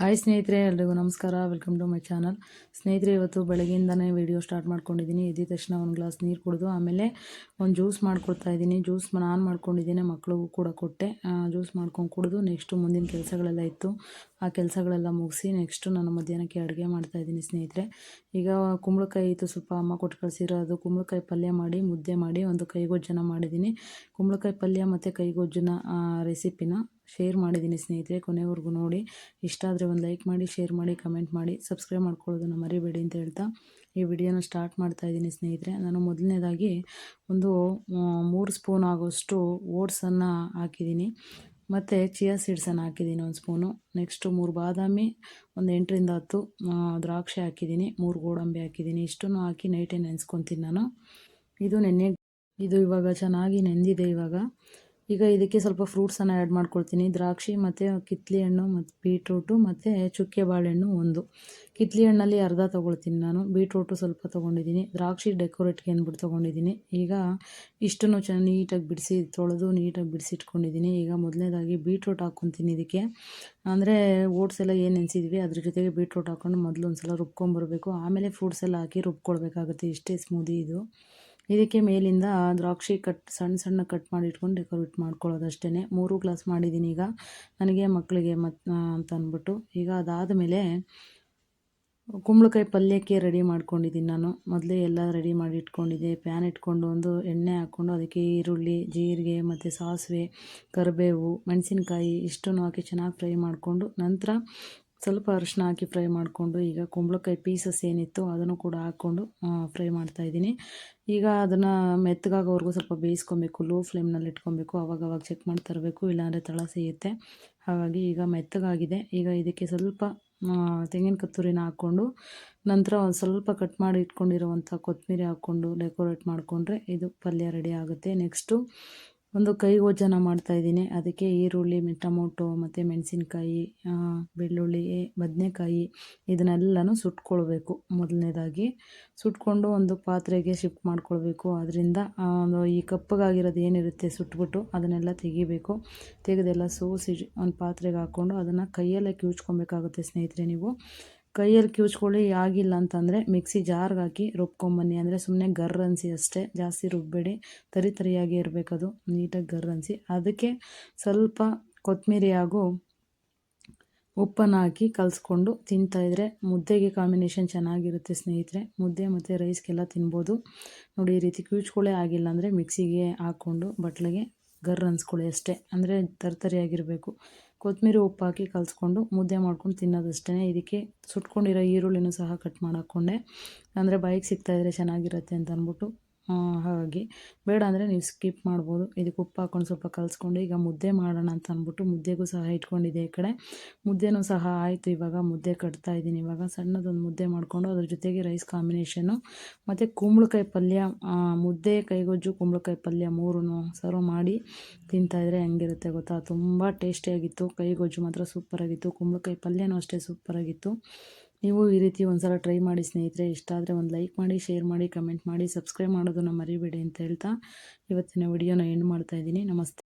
Hi ಸ್ನೇಹಿತರೆ, ಎಲ್ರಿಗೂ ನಮಸ್ಕಾರ. ವೆಲ್ಕಮ್ ಟು ಮೈ ಚಾನಲ್ ಸ್ನೇಹಿತರೆ, ಇವತ್ತು ಬೆಳಗ್ಗೆಯಿಂದನೇ ವಿಡಿಯೋ ಸ್ಟಾರ್ಟ್ ಮಾಡ್ಕೊಂಡಿದ್ದೀನಿ ಎದ್ದ ತಕ್ಷಣ ಒಂದು ಗ್ಲಾಸ್ ನೀರು ಕುಡಿದು, ಆಮೇಲೆ ಒಂದು ಜ್ಯೂಸ್ ಮಾಡ್ಕೊಡ್ತಾ ಇದ್ದೀನಿ ಜ್ಯೂಸ್ ನಾನು ಮಾಡ್ಕೊಂಡಿದ್ದೀನಿ ಮಕ್ಕಳಿಗೂ ಕೂಡ ಕೊಟ್ಟೆ. ಜ್ಯೂಸ್ ಮಾಡ್ಕೊಂಡು ಕುಡಿದು ನೆಕ್ಸ್ಟು ಮುಂದಿನ ಕೆಲಸಗಳೆಲ್ಲ ಇತ್ತು. ಆ ಕೆಲಸಗಳೆಲ್ಲ ಮುಗಿಸಿ ನೆಕ್ಸ್ಟು ನಾನು ಮಧ್ಯಾಹ್ನಕ್ಕೆ ಅಡುಗೆ ಮಾಡ್ತಾಯಿದ್ದೀನಿ ಸ್ನೇಹಿತರೆ. ಈಗ ಕುಂಬಳಕಾಯಿ ಇತ್ತು, ಸ್ವಲ್ಪ ಅಮ್ಮ ಕೊಟ್ಟು ಕಳಿಸಿರೋ ಅದು. ಕುಂಬಳಕಾಯಿ ಪಲ್ಯ ಮಾಡಿ, ಮುದ್ದೆ ಮಾಡಿ, ಒಂದು ಕೈಗೊಜ್ಜನ ಮಾಡಿದ್ದೀನಿ ಕುಂಬಳಕಾಯಿ ಪಲ್ಯ ಮತ್ತು ಕೈಗೊಜ್ಜನ ರೆಸಿಪಿನ ಶೇರ್ ಮಾಡಿದ್ದೀನಿ ಸ್ನೇಹಿತರೆ ಕೊನೆವರೆಗೂ ನೋಡಿ. ಇಷ್ಟ ಆದರೆ ಒಂದು ಲೈಕ್ ಮಾಡಿ ಶೇರ್ ಮಾಡಿ ಕಮೆಂಟ್ ಮಾಡಿ ಸಬ್ಸ್ಕ್ರೈಬ್ ಮಾಡ್ಕೊಳ್ಳೋದನ್ನು ಮರಿಬೇಡಿ ಅಂತ ಹೇಳ್ತಾ ಈ ವಿಡಿಯೋನ ಸ್ಟಾರ್ಟ್ ಮಾಡ್ತಾ ಇದ್ದೀನಿ ಸ್ನೇಹಿತರೆ. ನಾನು ಮೊದಲನೇದಾಗಿ ಒಂದು ಮೂರು ಸ್ಪೂನ್ ಆಗೋಷ್ಟು ಓಟ್ಸನ್ನು ಹಾಕಿದ್ದೀನಿ. ಮತ್ತು ಚಿಯಾ ಸೀಡ್ಸನ್ನು ಹಾಕಿದ್ದೀನಿ ಒಂದು ಸ್ಪೂನು ನೆಕ್ಸ್ಟು ಮೂರು ಬಾದಾಮಿ, ಒಂದು ಎಂಟರಿಂದ ಹತ್ತು ದ್ರಾಕ್ಷಿ ಹಾಕಿದ್ದೀನಿ. ಮೂರು ಗೋಡಂಬಿ ಹಾಕಿದ್ದೀನಿ. ಇಷ್ಟನ್ನು ಹಾಕಿ ನೈಟೇ ನೆನೆಸ್ಕೊತೀನಿ ನಾನು. ಇದು ನೆನ್ನೆ, ಇದು ಇವಾಗ ಚೆನ್ನಾಗಿ ನೆಂದಿದೆ ಇವಾಗ. ಈಗ ಇದಕ್ಕೆ ಸ್ವಲ್ಪ ಫ್ರೂಟ್ಸನ್ನು ಆ್ಯಡ್ ಮಾಡ್ಕೊಳ್ತೀನಿ. ದ್ರಾಕ್ಷಿ ಮತ್ತು ಕಿತ್ಲಿ ಹಣ್ಣು ಮತ್ತು ಬೀಟ್ರೂಟು ಮತ್ತು ಚುಕ್ಕೆ ಬಾಳೆಹಣ್ಣು ಒಂದು. ಕಿತ್ಲಿ ಹಣ್ಣಲ್ಲಿ ಅರ್ಧ ತೊಗೊಳ್ತೀನಿ ನಾನು. ಬೀಟ್ರೂಟು ಸ್ವಲ್ಪ ತೊಗೊಂಡಿದ್ದೀನಿ. ದ್ರಾಕ್ಷಿ ಡೆಕೋರೇಟ್ಗೆ ಅಂದ್ಬಿಟ್ಟು ತೊಗೊಂಡಿದ್ದೀನಿ. ಈಗ ಇಷ್ಟನ್ನು ಚೆನ್ನಾಗಿ ನೀಟಾಗಿ ಬಿಡಿಸಿ, ತೊಳೆದು ನೀಟಾಗಿ ಬಿಡಿಸಿಟ್ಕೊಂಡಿದ್ದೀನಿ. ಈಗ ಮೊದಲನೇದಾಗಿ ಬೀಟ್ರೂಟ್ ಹಾಕ್ಕೊತೀನಿ ಇದಕ್ಕೆ. ಅಂದರೆ ಓಟ್ಸ್ ಎಲ್ಲ ಏನು ನೆನೆಸಿದ್ವಿ, ಅದ್ರ ಜೊತೆಗೆ ಬೀಟ್ರೂಟ್ ಹಾಕ್ಕೊಂಡು ಮೊದಲು ಒಂದು ಸಲ ರುಬ್ಕೊಂಬರ್ಬೇಕು. ಆಮೇಲೆ ಫ್ರೂಟ್ಸ್ ಎಲ್ಲ ಹಾಕಿ ರುಬ್ಕೊಳ್ಬೇಕಾಗುತ್ತೆ. ಇಷ್ಟೇ ಸ್ಮೂದಿ ಇದು. ಇದಕ್ಕೆ ಮೇಲಿಂದ ದ್ರಾಕ್ಷಿ ಕಟ್, ಸಣ್ಣ ಸಣ್ಣ ಕಟ್ ಮಾಡಿ ಇಟ್ಕೊಂಡು ಡೆಕೋರೇಟ್ ಮಾಡ್ಕೊಳ್ಳೋದು ಅಷ್ಟೇ ಮೂರು ಗ್ಲಾಸ್ ಮಾಡಿದ್ದೀನಿ ಈಗ. ನನಗೆ, ಮಕ್ಕಳಿಗೆ ಮತ್ತು ಅಂತ ಅಂದ್ಬಿಟ್ಟು. ಈಗ ಅದಾದಮೇಲೆ ಕುಂಬಳಕಾಯಿ ಪಲ್ಯಕ್ಕೆ ರೆಡಿ ಮಾಡ್ಕೊಂಡಿದ್ದೀನಿ ನಾನು. ಮೊದಲೇ ಎಲ್ಲ ರೆಡಿ ಮಾಡಿ ಇಟ್ಕೊಂಡಿದ್ದೆ. ಪ್ಯಾನ್ ಇಟ್ಕೊಂಡು ಒಂದು ಎಣ್ಣೆ ಹಾಕ್ಕೊಂಡು ಅದಕ್ಕೆ ಈರುಳ್ಳಿ, ಜೀರಿಗೆ, ಮತ್ತು ಸಾಸಿವೆ, ಕರಿಬೇವು, ಮೆಣಸಿನ್ಕಾಯಿ, ಇಷ್ಟನ್ನು ಹಾಕಿ ಚೆನ್ನಾಗಿ ಫ್ರೈ ಮಾಡಿಕೊಂಡು ನಂತರ ಸ್ವಲ್ಪ ಅರಿಶಿನ ಹಾಕಿ ಫ್ರೈ ಮಾಡಿಕೊಂಡು ಈಗ ಕುಂಬಳಕಾಯಿ ಪೀಸಸ್ ಏನಿತ್ತು ಅದನ್ನು ಕೂಡ ಹಾಕ್ಕೊಂಡು ಫ್ರೈ ಮಾಡ್ತಾಯಿದ್ದೀನಿ ಈಗ ಅದನ್ನು ಮೆತ್ತಗಾಗೋವರೆಗೂ ಸ್ವಲ್ಪ ಬೇಯಿಸ್ಕೊಬೇಕು, ಲೋ ಫ್ಲೇಮ್ನಲ್ಲಿ ಇಟ್ಕೊಬೇಕು. ಅವಾಗ ಅವಾಗ ಚೆಕ್ ಮಾಡಿ ತರಬೇಕು, ಇಲ್ಲಾಂದರೆ ತಳ ಸಿಗುತ್ತೆ ಹಾಗಾಗಿ ಈಗ ಮೆತ್ತಗಾಗಿದೆ. ಈಗ ಇದಕ್ಕೆ ಸ್ವಲ್ಪ ತೆಂಗಿನ ಕತ್ತೂರಿನ ಹಾಕ್ಕೊಂಡು, ನಂತರ ಒಂದು ಸ್ವಲ್ಪ ಕಟ್ ಮಾಡಿ ಇಟ್ಕೊಂಡಿರುವಂಥ ಕೊತ್ತಂಬರಿ ಹಾಕ್ಕೊಂಡು, ಡೆಕೋರೇಟ್ ಮಾಡಿಕೊಂಡ್ರೆ ಇದು ಪಲ್ಯ ರೆಡಿ ಆಗುತ್ತೆ. ನೆಕ್ಸ್ಟು ಒಂದು ಕೈ ಗೊಜ್ಜನ ಮಾಡ್ತಾಯಿದ್ದೀನಿ ಅದಕ್ಕೆ ಈರುಳ್ಳಿ ಟೊಮೊಟೊ ಮತ್ತು ಮೆಣಸಿನ್ಕಾಯಿ ಬೆಳ್ಳುಳ್ಳಿ ಬದನೆಕಾಯಿ ಇದನ್ನೆಲ್ಲನೂ ಸುಟ್ಕೊಳ್ಬೇಕು. ಮೊದಲನೇದಾಗಿ ಸುಟ್ಕೊಂಡು ಒಂದು ಪಾತ್ರೆಗೆ ಶಿಫ್ಟ್ ಮಾಡ್ಕೊಳ್ಬೇಕು. ಅದರಿಂದ ಒಂದು ಈ ಕಪ್ಪಗಾಗಿರೋದು ಏನಿರುತ್ತೆ ಸುಟ್ಬಿಟ್ಟು ಅದನ್ನೆಲ್ಲ ತೆಗಿಬೇಕು. ತೆಗೆದೆಲ್ಲ ಸೋಸಿ ಒಂದು ಪಾತ್ರೆಗೆ ಹಾಕ್ಕೊಂಡು ಅದನ್ನು ಕೈಯಲ್ಲೇ ಕಿವುಚ್ಕೊಬೇಕಾಗುತ್ತೆ ಸ್ನೇಹಿತರೆ ನೀವು. ಕೈಯಲ್ಲಿ ಕಿವುಚ್ಕೊಳ್ಳಿ ಆಗಿಲ್ಲ ಅಂತಂದರೆ ಮಿಕ್ಸಿ ಜಾರ್ಗೆ ಹಾಕಿ ರುಬ್ಕೊಂಬನ್ನಿ. ಅಂದರೆ ಸುಮ್ಮನೆ ಗರ್ ಅನಿಸಿ ಅಷ್ಟೇ, ಜಾಸ್ತಿ ರುಬ್ಬೇಡಿ. ತರಿ ತರಿಯಾಗಿ ಇರಬೇಕದು, ನೀಟಾಗಿ ಗರ್ ಅನ್ಸಿ ಅದಕ್ಕೆ ಸ್ವಲ್ಪ ಕೊತ್ತಂಬರಿ ಹಾಗೂ ಉಪ್ಪನ್ನು ಹಾಕಿ ಕಲಿಸ್ಕೊಂಡು ತಿಂತಾಯಿದ್ರೆ ಮುದ್ದೆಗೆ ಕಾಂಬಿನೇಷನ್ ಚೆನ್ನಾಗಿರುತ್ತೆ ಸ್ನೇಹಿತರೆ. ಮುದ್ದೆ ಮತ್ತು ರೈಸ್ಗೆಲ್ಲ ತಿನ್ಬೋದು. ನೋಡಿ, ಈ ರೀತಿ ಕಿವುಚ್ಕೊಳ್ಳೆ ಆಗಿಲ್ಲ ಅಂದರೆ ಮಿಕ್ಸಿಗೆ ಹಾಕ್ಕೊಂಡು ಬಟ್ಲಿಗೆ ಗರ್ ಅನ್ಸ್ಕೊಳ್ಳಿ ಅಷ್ಟೇ. ಅಂದರೆ ತರ್ತರಿಯಾಗಿರಬೇಕು ಕೊತ್ತಂಬರಿ ಉಪ್ಪು ಹಾಕಿ ಕಲಿಸ್ಕೊಂಡು ಮುದ್ದೆ ಮಾಡ್ಕೊಂಡು ತಿನ್ನೋದಷ್ಟೇ ಇದಕ್ಕೆ ಸುಟ್ಕೊಂಡಿರೋ ಈರುಳ್ಳಿನೂ ಸಹ ಕಟ್ ಮಾಡಿ ಅಂದರೆ ಬಾಯಿಗೆ ಸಿಗ್ತಾಯಿದ್ರೆ ಚೆನ್ನಾಗಿರುತ್ತೆ ಅಂತ ಅಂದ್ಬಿಟ್ಟು ಹಾಗಾಗಿ ಬೇಡ ಅಂದರೆ ನೀವು ಸ್ಕಿಪ್ ಮಾಡ್ಬೋದು. ಇದಕ್ಕೆ ಉಪ್ಪು ಹಾಕ್ಕೊಂಡು ಸ್ವಲ್ಪ ಕಲಿಸ್ಕೊಂಡು ಈಗ ಮುದ್ದೆ ಮಾಡೋಣ ಅಂತ ಅಂದ್ಬಿಟ್ಟು ಮುದ್ದೆಗೂ ಸಹ ಇಟ್ಕೊಂಡಿದ್ದೆ ಈ ಕಡೆ. ಮುದ್ದೆನೂ ಸಹ ಆಯಿತು ಇವಾಗ, ಮುದ್ದೆ ಕಟ್ತಾ ಇದ್ದೀನಿ ಇವಾಗ. ಸಣ್ಣದೊಂದು ಮುದ್ದೆ ಮಾಡಿಕೊಂಡು ಅದ್ರ ಜೊತೆಗೆ ರೈಸ್ ಕಾಂಬಿನೇಷನ್ನು ಮತ್ತು ಕುಂಬಳಕಾಯಿ ಪಲ್ಯ ಮುದ್ದೆ ಕೈಗೊಜ್ಜು, ಕುಂಬಳಕಾಯಿ ಪಲ್ಯ ಮೂರೂ ಸರ್ವ್ ಮಾಡಿ ತಿಂತಾಯಿದ್ರೆ ಹೆಂಗಿರುತ್ತೆ ಗೊತ್ತಾ? ತುಂಬ ಟೇಸ್ಟಿಯಾಗಿತ್ತು ಕೈಗೊಜ್ಜು ಮಾತ್ರ ಸೂಪರಾಗಿತ್ತು ಕುಂಬಳಕಾಯಿ ಪಲ್ಯನೂ ಅಷ್ಟೇ ಸೂಪರಾಗಿತ್ತು ನೀವು ಈ ರೀತಿ ಒಂದು ಸಲ ಟ್ರೈ ಮಾಡಿ ಸ್ನೇಹಿತರೆ, ಇಷ್ಟ ಆದರೆ ಒಂದು ಲೈಕ್ ಮಾಡಿ, ಶೇರ್ ಮಾಡಿ, ಕಮೆಂಟ್ ಮಾಡಿ, ಸಬ್ಸ್ಕ್ರೈಬ್ ಮಾಡೋದನ್ನು ಮರಿಬೇಡಿ ಅಂತ ಹೇಳ್ತಾ ಇವತ್ತಿನ ವಿಡಿಯೋನ ಎಂಡ್ ಮಾಡ್ತಾಯಿದ್ದೀನಿ ನಮಸ್ತೆ.